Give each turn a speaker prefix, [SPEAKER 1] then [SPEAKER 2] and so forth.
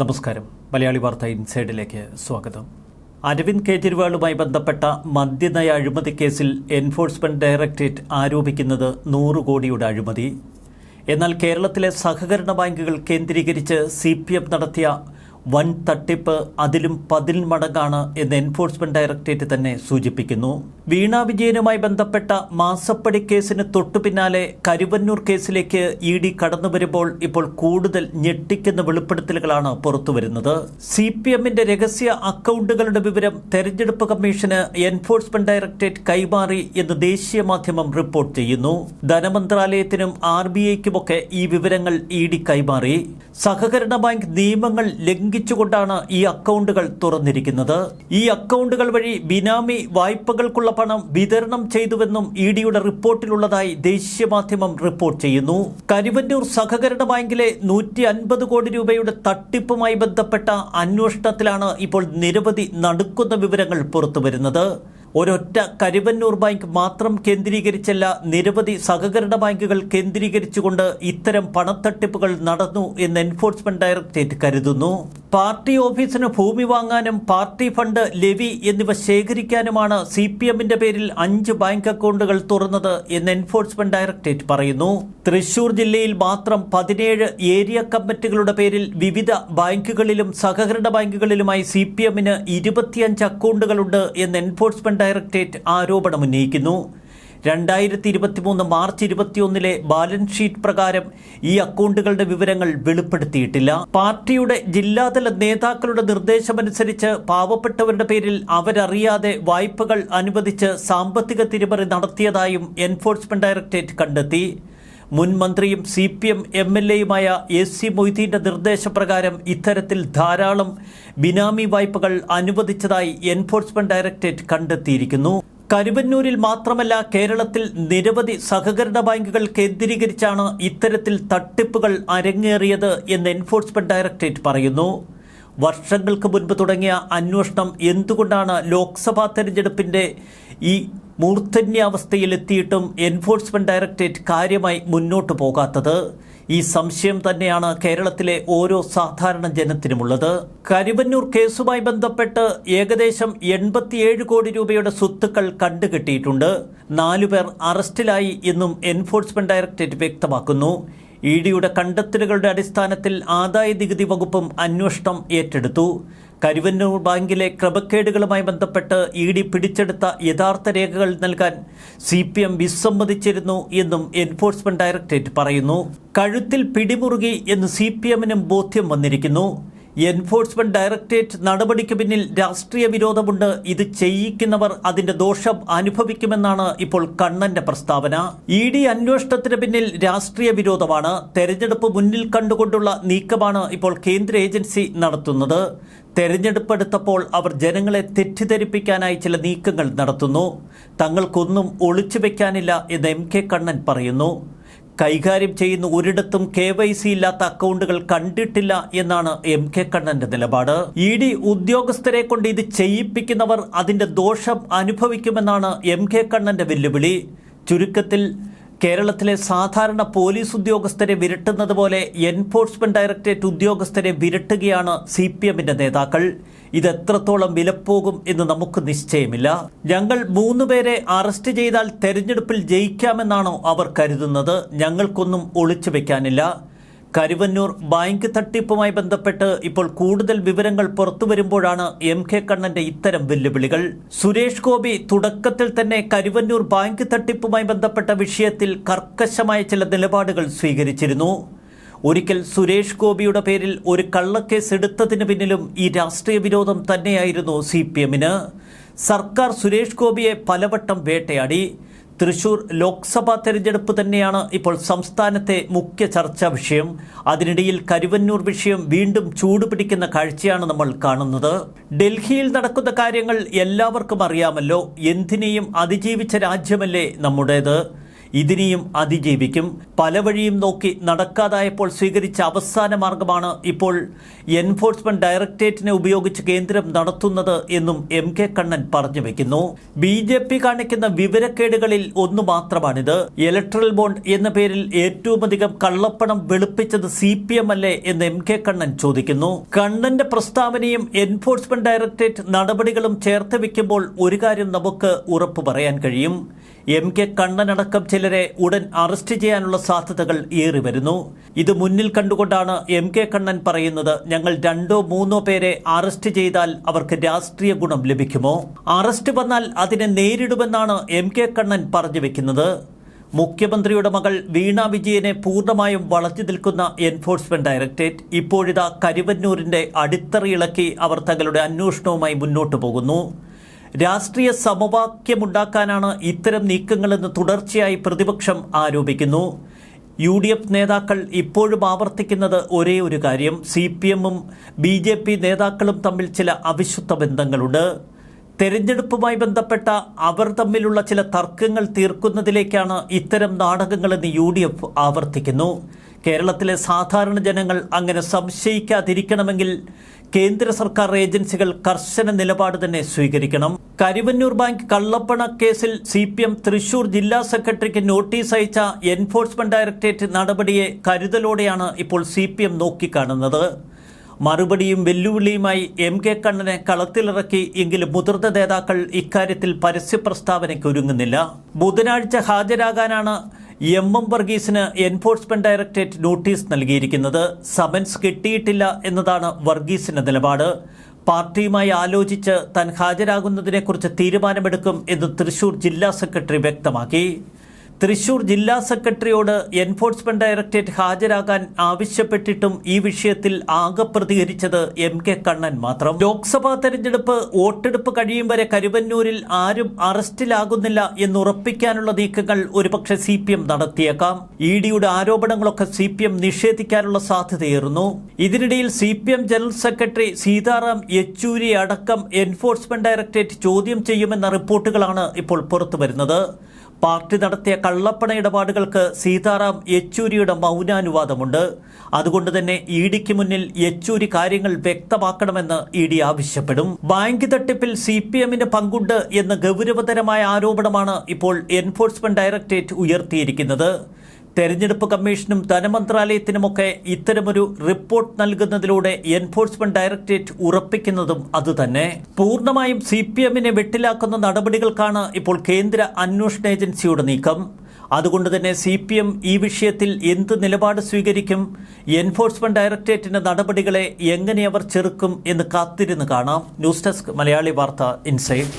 [SPEAKER 1] നമസ്കാരം. മലയാളി വാർത്ത ഇൻസൈഡിലേക്ക് സ്വാഗതം. അരവിന്ദ് കെജ്രിവാളുമായി ബന്ധപ്പെട്ട മദ്യനയ അഴിമതി കേസിൽ എൻഫോഴ്സ്മെന്റ് ഡയറക്ടറേറ്റ് ആരോപിക്കുന്നത് നൂറ് കോടിയുടെ അഴിമതി. എന്നാൽ കേരളത്തിലെ സഹകരണ ബാങ്കുകൾ കേന്ദ്രീകരിച്ച് സി നടത്തിയ വൻ തട്ടിപ്പ് അതിലും പതിൽ മടങ്ങാണ് എന്ന് എൻഫോഴ്സ്മെന്റ് ഡയറക്ടറേറ്റ് തന്നെ സൂചിപ്പിക്കുന്നു. വീണ വിജയനുമായി ബന്ധപ്പെട്ട മാസപ്പടി കേസിന് തൊട്ടു പിന്നാലെ കരുവന്നൂർ കേസിലേക്ക് ഇ ഡി കടന്നു വരുമ്പോൾ ഇപ്പോൾ കൂടുതൽ ഞെട്ടിക്കുന്ന വെളിപ്പെടുത്തലുകളാണ് പുറത്തുവരുന്നത് സി പി എമ്മിന്റെ രഹസ്യ അക്കൗണ്ടുകളുടെ വിവരം തെരഞ്ഞെടുപ്പ് കമ്മീഷന് എൻഫോഴ്സ്മെന്റ് ഡയറക്ടറേറ്റ് കൈമാറി എന്ന് ദേശീയ മാധ്യമം റിപ്പോർട്ട് ചെയ്യുന്നു. ധനമന്ത്രാലയത്തിനും ആർ ബി ഐക്കുമൊക്കെ ഈ വിവരങ്ങൾ ഇ ഡി കൈമാറി. സഹകരണ ബാങ്ക് നിയമങ്ങൾ ലംഘിച്ചുകൊണ്ടാണ് ഈ അക്കൗണ്ടുകൾ തുറന്നിരിക്കുന്നത്. ഈ അക്കൗണ്ടുകൾ വഴി ബിനാമി വായ്പകൾക്കുള്ള പണം വിതരണം ചെയ്തുവെന്നും ഇ ഡിയുടെ റിപ്പോർട്ടിലുള്ളതായി ദേശീയ മാധ്യമം റിപ്പോർട്ട് ചെയ്യുന്നു. കരുവന്നൂർ സഹകരണ ബാങ്കിലെ നൂറ്റി അൻപത് കോടി രൂപയുടെ തട്ടിപ്പുമായി ബന്ധപ്പെട്ട അന്വേഷണത്തിലാണ് ഇപ്പോൾ നിരവധി നടുക്കുന്ന വിവരങ്ങൾ പുറത്തുവരുന്നത്. ഒരൊറ്റ കരുവന്നൂർ ബാങ്ക് മാത്രം കേന്ദ്രീകരിച്ചല്ല നിരവധി സഹകരണ ബാങ്കുകൾ കേന്ദ്രീകരിച്ചുകൊണ്ട് ഇത്തരം പണത്തട്ടിപ്പുകൾ നടന്നു എന്ന് എൻഫോഴ്സ്മെന്റ് ഡയറക്ടറേറ്റ് കരുതുന്നു. പാർട്ടി ഓഫീസിന് ഭൂമി വാങ്ങാനും പാർട്ടി ഫണ്ട് ലെവി എന്നിവ ശേഖരിക്കാനുമാണ് സി പി എമ്മിന്റെ പേരിൽ അഞ്ച് ബാങ്ക് അക്കൗണ്ടുകൾ തുറന്നത് എന്ന് എൻഫോഴ്സ്മെന്റ് ഡയറക്ടറേറ്റ് പറയുന്നു. തൃശൂർ ജില്ലയിൽ മാത്രം പതിനേഴ് ഏരിയ കമ്മിറ്റികളുടെ പേരിൽ വിവിധ ബാങ്കുകളിലും സഹകരണ ബാങ്കുകളിലുമായി സി പി എമ്മിന് ഇരുപത്തിയഞ്ച് അക്കൗണ്ടുകളുണ്ട് എന്ന് എൻഫോഴ്സ്മെന്റ് ഡയറക്ടറേറ്റ് ആരോപണമുന്നയിക്കുന്നു. രണ്ടായിരത്തി ഇരുപത്തിമൂന്ന് മാർച്ച് ഇരുപത്തിയൊന്നിലെ ബാലൻസ് ഷീറ്റ് പ്രകാരം ഈ അക്കൗണ്ടുകളുടെ വിവരങ്ങൾ വെളിപ്പെടുത്തിയിട്ടില്ല. പാർട്ടിയുടെ ജില്ലാതല നേതാക്കളുടെ നിർദ്ദേശമനുസരിച്ച് പാവപ്പെട്ടവരുടെ പേരിൽ അവരറിയാതെ വായ്പകൾ അനുവദിച്ച് സാമ്പത്തിക തിരിമറി നടത്തിയതായും എൻഫോഴ്സ്മെന്റ് ഡയറക്ടറേറ്റ് കണ്ടെത്തി. മുൻ മന്ത്രിയും C P M M L എയുമായ S C മൊയ്തീന്റെ നിർദ്ദേശപ്രകാരം ഇത്തരത്തിൽ ധാരാളം ബിനാമി വായ്പകൾ അനുവദിച്ചതായി എൻഫോഴ്സ്മെന്റ് ഡയറക്ടറേറ്റ് കണ്ടെത്തിയിരിക്കുന്നു. കരുവന്നൂരിൽ മാത്രമല്ല കേരളത്തിൽ നിരവധി സഹകരണ ബാങ്കുകൾ കേന്ദ്രീകരിച്ചാണ് ഇത്തരത്തിൽ തട്ടിപ്പുകൾ അരങ്ങേറിയത് എന്ന് എൻഫോഴ്സ്മെന്റ് ഡയറക്ടറേറ്റ് പറയുന്നു. വർഷങ്ങൾക്ക് മുൻപ് തുടങ്ങിയ അന്വേഷണം എന്തുകൊണ്ടാണ് ലോക്സഭാ തെരഞ്ഞെടുപ്പിന്റെ ഈ മൂർധന്യാവസ്ഥയിലെത്തിയിട്ടും എൻഫോഴ്സ്മെന്റ് ഡയറക്ടറേറ്റ് കാര്യമായി മുന്നോട്ട് പോകാത്തത്? ഈ സംശയം തന്നെയാണ് കേരളത്തിലെ ഓരോ സാധാരണ ജനത്തിനുമുള്ളത്. കരുവന്നൂർ കേസുമായി ബന്ധപ്പെട്ട് ഏകദേശം എൺപത്തിയേഴ് കോടി രൂപയുടെ സ്വത്തുക്കൾ കണ്ടുകെട്ടിയിട്ടുണ്ട്. നാലുപേർ അറസ്റ്റിലായി എന്നും എൻഫോഴ്സ്മെന്റ് ഡയറക്ടറേറ്റ് വ്യക്തമാക്കുന്നു. ഇ ഡിയുടെ കണ്ടെത്തലുകളുടെ അടിസ്ഥാനത്തിൽ ആദായ നികുതി വകുപ്പും അന്വേഷണം ഏറ്റെടുത്തു. കരുവന്നൂർ ബാങ്കിലെ ക്രമക്കേടുകളുമായി ബന്ധപ്പെട്ട് ഇ ഡി പിടിച്ചെടുത്ത യഥാർത്ഥ രേഖകൾ നൽകാൻ സി പി എം വിസമ്മതിച്ചിരുന്നു എന്നും എൻഫോഴ്സ്മെന്റ് ഡയറക്ടറേറ്റ് പറയുന്നു. കഴുത്തിൽ പിടിമുറുകി എന്ന് സി പി എമ്മിനും ബോധ്യം വന്നിരിക്കുന്നു. എൻഫോഴ്സ്മെന്റ് ഡയറക്ടറേറ്റ് നടപടിക്ക് പിന്നിൽ രാഷ്ട്രീയ വിരോധമുണ്ട്. ഇത് ചെയ്യിക്കുന്നവർ അതിന്റെ ദോഷം അനുഭവിക്കുമെന്നാണ് ഇപ്പോൾ കണ്ണന്റെ പ്രസ്താവന. ഇ ഡി അന്വേഷണത്തിന് പിന്നിൽ രാഷ്ട്രീയ വിരോധമാണ്. തെരഞ്ഞെടുപ്പ് മുന്നിൽ കണ്ടുകൊണ്ടുള്ള നീക്കമാണ് ഇപ്പോൾ കേന്ദ്ര ഏജൻസി നടത്തുന്നത്. തെരഞ്ഞെടുപ്പ് എടുത്തപ്പോൾ അവർ ജനങ്ങളെ തെറ്റിദ്ധരിപ്പിക്കാനായി ചില നീക്കങ്ങൾ നടത്തുന്നു. തങ്ങൾക്കൊന്നും ഒളിച്ചു വയ്ക്കാനില്ല എന്ന് എം കെ കണ്ണൻ പറയുന്നു. കൈകാര്യം ചെയ്യുന്ന ഒരിടത്തും കെ വൈ സി ഇല്ലാത്ത അക്കൗണ്ടുകൾ കണ്ടിട്ടില്ല എന്നാണ് എം കെ കണ്ണന്റെ നിലപാട്. ഇ ഡി ഉദ്യോഗസ്ഥരെ കൊണ്ട് ഇത് ചെയ്യിപ്പിക്കുന്നവർ അതിന്റെ ദോഷം അനുഭവിക്കുമെന്നാണ് എം കെ കണ്ണന്റെ വെല്ലുവിളി. ചുരുക്കത്തിൽ കേരളത്തിലെ സാധാരണ പോലീസ് ഉദ്യോഗസ്ഥരെ വിരട്ടുന്നത് പോലെ എൻഫോഴ്സ്മെന്റ് ഡയറക്ടറേറ്റ് ഉദ്യോഗസ്ഥരെ വിരട്ടുകയാണ് സി പി എമ്മിന്റെ നേതാക്കൾ. ഇത് എത്രത്തോളം വിലപ്പോകും എന്ന് നമുക്ക് നിശ്ചയമില്ല. ഞങ്ങൾ മൂന്നുപേരെ അറസ്റ്റ് ചെയ്താൽ തെരഞ്ഞെടുപ്പിൽ ജയിക്കാമെന്നാണോ അവർ കരുതുന്നത്. ഞങ്ങൾക്കൊന്നും ഒളിച്ചു വെക്കാനില്ല. കരുവന്നൂർ ബാങ്ക് തട്ടിപ്പുമായി ബന്ധപ്പെട്ട് ഇപ്പോൾ കൂടുതൽ വിവരങ്ങൾ പുറത്തു വരുമ്പോഴാണ് എം കെ കണ്ണന്റെ ഇത്തരം വെല്ലുവിളികൾ. സുരേഷ് ഗോപി തുടക്കത്തിൽ തന്നെ കരുവന്നൂർ ബാങ്ക് തട്ടിപ്പുമായി ബന്ധപ്പെട്ട വിഷയത്തിൽ കർക്കശമായ ചില നിലപാടുകൾ സ്വീകരിച്ചിരുന്നു. ഒരിക്കൽ സുരേഷ് ഗോപിയുടെ പേരിൽ ഒരു കള്ളക്കേസ് എടുത്തതിന് പിന്നിലും ഈ രാഷ്ട്രീയ വിരോധം തന്നെയായിരുന്നു സി സർക്കാർ സുരേഷ് ഗോപിയെ പലവട്ടം വേട്ടയാടി. തൃശൂർ ലോക്സഭാ തെരഞ്ഞെടുപ്പ് തന്നെയാണ് ഇപ്പോൾ സംസ്ഥാനത്തെ മുഖ്യ ചർച്ചാ വിഷയം. അതിനിടയിൽ കരുവന്നൂർ വിഷയം വീണ്ടും ചൂടുപിടിക്കുന്ന കാഴ്ചയാണ് നമ്മൾ കാണുന്നത്. ഡൽഹിയിൽ നടക്കുന്ന കാര്യങ്ങൾ എല്ലാവർക്കും അറിയാമല്ലോ. എന്തിനേയും അതിജീവിച്ച രാജ്യമല്ലേ നമ്മുടേത്? ഇതിനെയും അതിജീവിക്കും. പല വഴിയും നോക്കി നടക്കാതായപ്പോൾ സ്വീകരിച്ച അവസാന മാർഗമാണ് ഇപ്പോൾ എൻഫോഴ്സ്മെന്റ് ഡയറക്ടറേറ്റിനെ ഉപയോഗിച്ച് കേന്ദ്രം നടത്തുന്നത് എന്നും എം കെ കണ്ണൻ പറഞ്ഞു വെക്കുന്നു. ബി ജെ പി കാണിക്കുന്ന വിവരക്കേടുകളിൽ ഒന്ന് മാത്രമാണിത്. ഇലക്ട്രൽ ബോണ്ട് എന്ന പേരിൽ ഏറ്റവും അധികം കള്ളപ്പണം വെളുപ്പിച്ചത് സി പി എം അല്ലേ എന്ന് എം കെ കണ്ണൻ ചോദിക്കുന്നു. കണ്ണന്റെ പ്രസ്താവനയും എൻഫോഴ്സ്മെന്റ് ഡയറക്ടറേറ്റ് നടപടികളും ചേർത്ത് വെക്കുമ്പോൾ ഒരു കാര്യം നമുക്ക് ഉറപ്പു പറയാൻ കഴിയും. എം കെ കണ്ണനടക്കം ചിലരെ ഉടൻ അറസ്റ്റ് ചെയ്യാനുള്ള സാധ്യതകൾ ഏറി വരുന്നു. ഇത് മുന്നിൽ കണ്ടുകൊണ്ടാണ് എം കെ കണ്ണൻ പറയുന്നത് ഞങ്ങൾ രണ്ടോ മൂന്നോ പേരെ അറസ്റ്റ് ചെയ്താൽ അവർക്ക് രാഷ്ട്രീയ ഗുണം ലഭിക്കുമോ? അറസ്റ്റ് വന്നാൽ അതിനെ നേരിടുമെന്നാണ് എം കെ കണ്ണൻ പറഞ്ഞു വെക്കുന്നത്. മുഖ്യമന്ത്രിയുടെ മകൾ വീണ വിജയനെ പൂർണമായും വളച്ചു നിൽക്കുന്ന എൻഫോഴ്സ്മെന്റ് ഡയറക്ടറേറ്റ് ഇപ്പോഴിതാ കരുവന്നൂരിന്റെ അടിത്തറയിളക്കി അവർ തങ്ങളുടെ അന്വേഷണവുമായി മുന്നോട്ടു പോകുന്നു. രാഷ്ട്രീയ സമവാക്യമുണ്ടാക്കാനാണ് ഇത്തരം നീക്കങ്ങളെന്ന് തുടർച്ചയായി പ്രതിപക്ഷം ആരോപിക്കുന്നു. യു ഡി എഫ് നേതാക്കൾ ഇപ്പോഴും ആവർത്തിക്കുന്നത് ഒരേ ഒരു കാര്യം. സി പി എമ്മും ബി ജെ പി നേതാക്കളും തമ്മിൽ ചില അവിശുദ്ധ ബന്ധങ്ങളുണ്ട്. തെരഞ്ഞെടുപ്പുമായി ബന്ധപ്പെട്ട അവർ തമ്മിലുള്ള ചില തർക്കങ്ങൾ തീർക്കുന്നതിലേക്കാണ് ഇത്തരം നാടകങ്ങളെന്ന് യു ഡി എഫ് ആവർത്തിക്കുന്നു. കേരളത്തിലെ സാധാരണ ജനങ്ങൾ അങ്ങനെ സംശയിക്കാതിരിക്കണമെങ്കിൽ കേന്ദ്ര സർക്കാർ ഏജൻസികൾ കർശന നിലപാട് തന്നെ സ്വീകരിക്കണം. കരുവന്നൂർ ബാങ്ക് കള്ളപ്പണ കേസിൽ സി പി എം തൃശൂർ ജില്ലാ സെക്രട്ടറിക്ക് നോട്ടീസ് അയച്ച എൻഫോഴ്സ്മെന്റ് ഡയറക്ടറേറ്റ് നടപടിയെ കരുതലോടെയാണ് ഇപ്പോൾ സി പി എം നോക്കിക്കാണുന്നത്. മറുപടിയും വെല്ലുവിളിയുമായി എം കെ കണ്ണനെ കളത്തിലിറക്കി എങ്കിലും മുതിർന്ന നേതാക്കൾ ഇക്കാര്യത്തിൽ പരസ്യ പ്രസ്താവനയ്ക്ക് ഒരുങ്ങുന്നില്ല. ബുധനാഴ്ച ഹാജരാകാനാണ് എം എം വർഗീസിന് എൻഫോഴ്സ്മെന്റ് ഡയറക്ടറേറ്റ് നോട്ടീസ് നൽകിയിരിക്കുന്നത് സമൻസ് കിട്ടിയിട്ടില്ല എന്നതാണ് വർഗീസിന്റെ നിലപാട്. പാർട്ടിയുമായി ആലോചിച്ച് താൻ ഹാജരാകുന്നതിനെക്കുറിച്ച് തീരുമാനമെടുക്കും എന്ന് തൃശൂർ ജില്ലാ സെക്രട്ടറി വ്യക്തമാക്കി. തൃശൂർ ജില്ലാ സെക്രട്ടറിയോട് എൻഫോഴ്സ്മെന്റ് ഡയറക്ടറേറ്റ് ഹാജരാകാൻ ആവശ്യപ്പെട്ടിട്ടും ഈ വിഷയത്തിൽ ആകെ പ്രതികരിച്ചത് എം കെ കണ്ണൻ മാത്രം. ലോക്സഭാ തെരഞ്ഞെടുപ്പ് വോട്ടെടുപ്പ് കഴിയും വരെ കരുവന്നൂരിൽ ആരും അറസ്റ്റിലാകുന്നില്ല എന്നുറപ്പിക്കാനുള്ള നീക്കങ്ങൾ ഒരുപക്ഷെ സി പി എം നടത്തിയേക്കാം. ഇ ഡിയുടെ ആരോപണങ്ങളൊക്കെ സി പി എം നിഷേധിക്കാനുള്ള സാധ്യതയേറുന്നു. ഇതിനിടയിൽ C P M general secretary Sitaram Yechury അടക്കം എൻഫോഴ്സ്മെന്റ് ഡയറക്ടറേറ്റ് ചോദ്യം ചെയ്യുമെന്ന റിപ്പോർട്ടുകളാണ് ഇപ്പോൾ പുറത്തുവരുന്നത്. പാർട്ടി നടത്തിയ കള്ളപ്പണ ഇടപാടുകൾക്ക് സീതാറാം യെച്ചൂരിയുടെ മൗനാനുവാദമുണ്ട്. അതുകൊണ്ട് തന്നെ ഇ ഡിക്ക് മുന്നിൽ യെച്ചൂരി കാര്യങ്ങൾ വ്യക്തമാക്കണമെന്ന് ഇ ഡി ആവശ്യപ്പെടും. ബാങ്ക് തട്ടിപ്പിൽ സി പി എമ്മിന് പങ്കുണ്ട് എന്ന ഗൗരവതരമായ ആരോപണമാണ് ഇപ്പോൾ എൻഫോഴ്സ്മെന്റ് ഡയറക്ടറേറ്റ് ഉയർത്തിയിരിക്കുന്നത്. തെരഞ്ഞെടുപ്പ് കമ്മീഷനും ധനമന്ത്രാലയത്തിനുമൊക്കെ ഇത്തരമൊരു റിപ്പോർട്ട് നൽകുന്നതിലൂടെ എൻഫോഴ്സ്മെന്റ് ഡയറക്ടറേറ്റ് ഉറപ്പിക്കുന്നതും അതുതന്നെ. പൂർണമായും സി പി എമ്മിനെ വെട്ടിലാക്കുന്ന നടപടികൾക്കാണ് ഇപ്പോൾ കേന്ദ്ര അന്വേഷണ ഏജൻസിയുടെ നീക്കം. അതുകൊണ്ട് തന്നെ സി പി എം ഈ വിഷയത്തിൽ എന്ത് നിലപാട് സ്വീകരിക്കും? എൻഫോഴ്സ്മെന്റ് ഡയറക്ടറേറ്റിന്റെ നടപടികളെ എങ്ങനെ അവർ ചെറുക്കും എന്ന് കാത്തിരുന്ന് കാണാം. ന്യൂസ് ഡെസ്ക് മലയാളി വാർത്ത ഇൻസൈഡ്.